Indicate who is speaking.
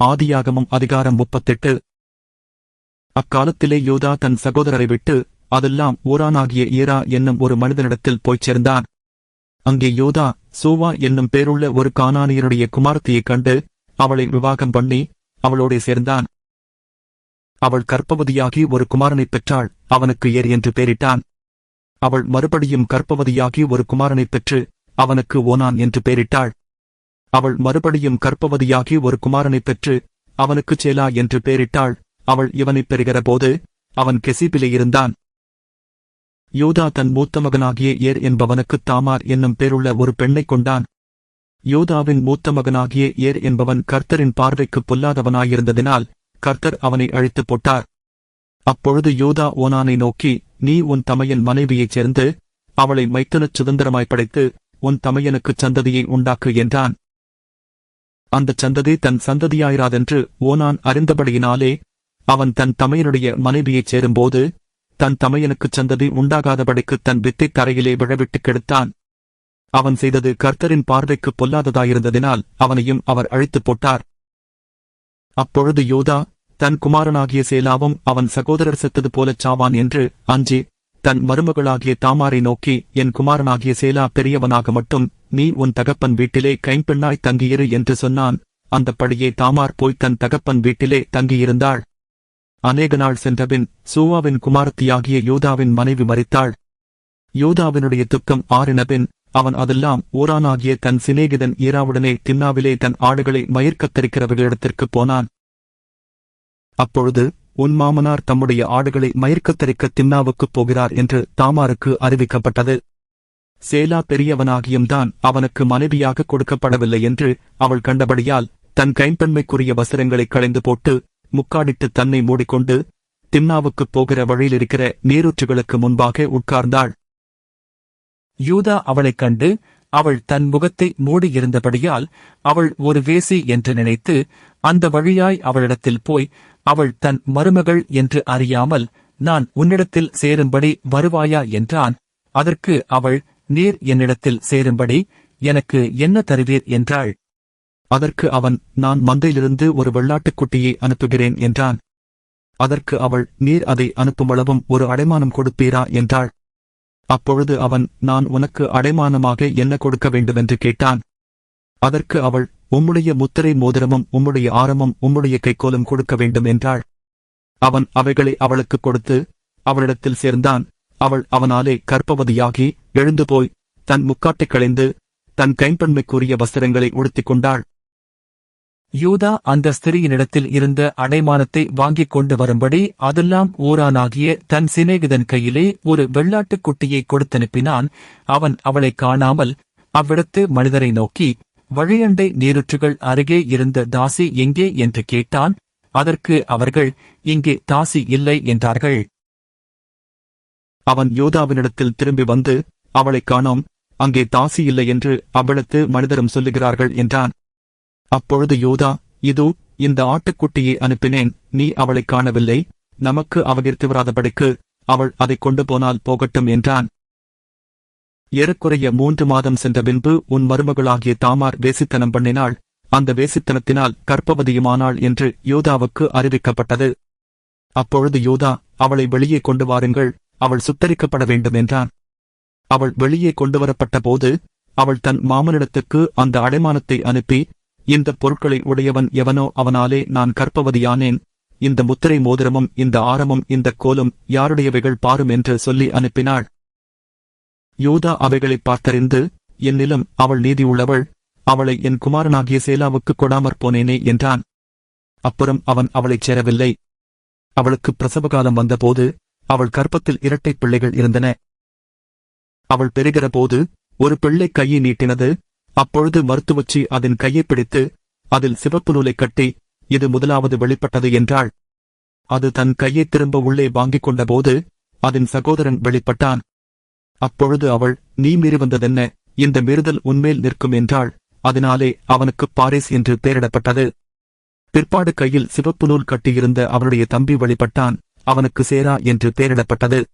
Speaker 1: ஆதியாகமும் அதிகாரம் முப்பத்தெட்டு. அக்காலத்திலே யோதா தன் சகோதரரை விட்டு அதெல்லாம் ஊரானாகிய ஈரா என்னும் ஒரு மனிதனிடத்தில் போய்ச் சேர்ந்தான். அங்கே யோதா சூவா என்னும் பேருள்ள ஒரு கானானியருடைய குமாரத்தியைக் கண்டு அவளை விவாகம் பண்ணி அவளோடே சேர்ந்தான். அவள் கற்பவதியாகி ஒரு குமாரனைப் பெற்றாள் அவனுக்கு ஏர் என்று பெயரிட்டான் அவள் மறுபடியும் கற்பவதியாகி ஒரு குமாரனைப் பெற்று அவனுக்கு ஓனான் என்று பெயரிட்டாள் அவள் மறுபடியும் கற்பவதியாகி ஒரு குமாரனைப் பெற்று அவனுக்குச் சேலா என்று பெயரிட்டாள். அவள் இவனைப் பெறுகிறபோது அவன் கெசிபிலே இருந்தான். யூதா தன் மூத்த மகனாகிய ஏர் என்பவனுக்குத் தாமார் என்னும் பேருள்ள ஒரு பெண்ணைக் கொண்டான். யூதாவின் மூத்த மகனாகிய ஏர் என்பவன் கர்த்தரின் பார்வைக்குப் பொல்லாதவனாயிருந்ததினால் கர்த்தர் அவனை அழைத்துப் போட்டார். அப்பொழுது யூதா ஓனானை நோக்கி நீ உன் தமையன் மனைவியைச் சேர்ந்து அவளை மைத்தனச் சுதந்திரமாய் படைத்து உன் தமையனுக்குச் சந்ததியை உண்டாக்கு என்றான். அந்தச் சந்ததி தன் சந்ததியாயிராதென்று ஓனான் அறிந்தபடியினாலே அவன் தன் தமையனுடைய மனைவியைச் சேரும்போது தன் தமையனுக்குச் சந்ததி உண்டாகாதபடிக்குத் தன் வித்தைத் தரையிலே விழவிட்டுக் கெடுத்தான். அவன் செய்தது கர்த்தரின் பார்வைக்கு பொல்லாததாயிருந்ததினால் அவனையும் அவர் அழித்துப் போட்டார். அப்பொழுது யோதா தன் குமாரனாகிய சேலாவும் அவன் சகோதரர் செத்தது போலச் சாவான் என்று அஞ்சி தன் மருமகளாகிய தாமாரை நோக்கி என் குமாரனாகிய சேலா பெரியவனாக மட்டும் நீ உன் தகப்பன் வீட்டிலே கைம்பெண்ணாய் தங்கியிரு என்று சொன்னான். அந்தப்படியே தாமார் போய் தன் தகப்பன் வீட்டிலே தங்கியிருந்தாள். அநேக நாள் சென்றபின் சூவாவின் குமாரத்தியாகிய யூதாவின் மனைவி மறித்தாள் யூதாவினுடைய துக்கம் ஆறினபின் அவன் அதெல்லாம் ஊரானாகிய தன் சிநேகிதன் ஈராவுடனே தின்னாவிலே தன் ஆடுகளை மயிர்கத்தரிக்கிறவர்களிடத்திற்குப் போனான். அப்பொழுது உன் மாமனார் தம்முடைய ஆடுகளை மயிர்கத்தரிக்க தின்னாவுக்குப் போகிறார் என்று தாமாருக்கு அறிவிக்கப்பட்டது. சேலா பெரியவனாகியும்தான் அவனுக்கு மனைவியாக கொடுக்கப்படவில்லை என்று அவள் கண்டபடியால் தன் கைம்பெண்மைக்குரிய வசரங்களை களைந்து போட்டு முக்காடிட்டு தன்னை மூடிக்கொண்டு திம்னாவுக்குப் போகிற வழியிலிருக்கிற நீரூற்றுகளுக்கு முன்பாக உட்கார்ந்தாள்.
Speaker 2: யூதா அவளைக் கண்டு அவள் தன் முகத்தை மூடியிருந்தபடியால் அவள் ஒரு வேசி என்று நினைத்து அந்த வழியாய் அவளிடத்தில் போய் அவள் தன் மருமகள் என்று அறியாமல் நான் உன்னிடத்தில் சேரும்படி வருவாயா? என்றான். அதற்கு அவள் நீர் என்னிடத்தில் சேரும்படி எனக்கு என்ன தருவீர்? என்றாள்.
Speaker 1: அதற்கு அவன் நான் மந்தையிலிருந்து ஒரு வெள்ளாட்டுக்குட்டியை அனுப்புகிறேன் என்றான். அதற்கு அவள் நீர் அதை அனுப்புமளவும் ஒரு அடைமானம் கொடுப்பீரா? என்றாள். அப்பொழுது அவன் நான் உனக்கு அடைமானமாக என்ன கொடுக்க வேண்டுமென்று கேட்டான். அதற்கு அவள் உம்முடைய முத்திரை மோதிரமும் உம்முடைய ஆரமும் உம்முடைய கைக்கோலும் கொடுக்க வேண்டும் என்றாள். அவன் அவைகளை அவளுக்குக் கொடுத்து அவளிடத்தில் சேர்ந்தான். அவள் அவனாலே கற்பவதியாகி எழுந்து போய் தன் முக்காட்டைக் களைந்து தன் கைம்பெண்மைக்குரிய வஸ்திரங்களை உடுத்திக் கொண்டாள்.
Speaker 2: யூதா அந்த ஸ்திரீயினிடத்தில் இருந்த அடைமானத்தை வாங்கிக் கொண்டு வரும்படி அதெல்லாம் ஊரானாகிய தன் சிநேகிதன் கையிலே ஒரு வெள்ளாட்டுக் குட்டியை கொடுத்தனுப்பினான். அவன் அவளைக் காணாமல் அவ்விடத்து மனிதரை நோக்கி வழியண்டை நீருற்றுகள் அருகே இருந்த தாசி எங்கே என்று கேட்டான். அதற்கு அவர்கள் இங்கே தாசி இல்லை என்றார்கள்.
Speaker 1: அவன் யோதாவினிடத்தில் திரும்பி வந்து அவளைக் காணோம். அங்கே தாசி இல்லை என்று அவ்விடத்து மனிதரும் சொல்லுகிறார்கள் என்றான். அப்பொழுது யோதா இதோ இந்த ஆட்டுக்குட்டியை அனுப்பினேன். நீ அவளைக் காணவில்லை. நமக்கு அவகிர்த்து வராதபடிக்கு அவள் அதைக் கொண்டு போனால் போகட்டும் என்றான். ஏறக்குறைய மூன்று மாதம் சென்ற பின்பு உன் மருமகளாகிய தாமார் வேசித்தனம் பண்ணினாள். அந்த வேசித்தனத்தினால் கற்பவதியுமானாள் என்று யோதாவுக்கு அறிவிக்கப்பட்டது. அப்பொழுது யோதா அவளை வெளியே கொண்டு வாருங்கள். அவள் சுத்தரிக்கப்பட வேண்டும் என்றான். அவள் வெளியே கொண்டு வரப்பட்ட போது அவள் தன் மாமனிடத்துக்கு அந்த அடைமானத்தை அனுப்பி இந்த பொருட்களை உடையவன் எவனோ அவனாலே நான் கற்பவதியானேன் இந்த முத்திரை மோதிரமும் இந்த ஆரமும் இந்த கோலும் யாருடையவைகள் பாரும் என்று சொல்லி அனுப்பினாள். யூதா அவைகளைப் பார்த்தறிந்து என்னிலும் அவள் நீதியுள்ளவள் அவளை என் குமாரனாகிய சேலாவுக்குக் கொடாமற் போனேனே என்றான். அப்புறம் அவன் அவளைச் சேரவில்லை. அவளுக்கு பிரசவகாலம் வந்தபோது அவள் கற்பத்தில் இரட்டைப் பிள்ளைகள் இருந்தன. அவள் பெறுகிற போது ஒரு பிள்ளை கையை நீட்டினது அப்பொழுது மருத்துவச்சி அதன் கையைப் பிடித்து அதில் சிவப்பு நூலைக் கட்டி இது முதலாவது வெளிப்பட்டது என்றாள். அது தன் கையைத் திரும்ப உள்ளே வாங்கிக் கொண்டபோது அதன் சகோதரன் வெளிப்பட்டான். அப்பொழுது அவள் நீ மீறி வந்ததென்ன இந்த மீறுதல் உன்மேல் நிற்கும் என்றாள். அதனாலே அவனுக்குப் பாரிஸ் என்று பெயரிடப்பட்டது. பிற்பாடு கையில் சிவப்பு நூல் கட்டியிருந்த அவனுடைய தம்பி வழிபட்டான். அவனுக்கு சேரா என்று பெயரிடப்பட்டது.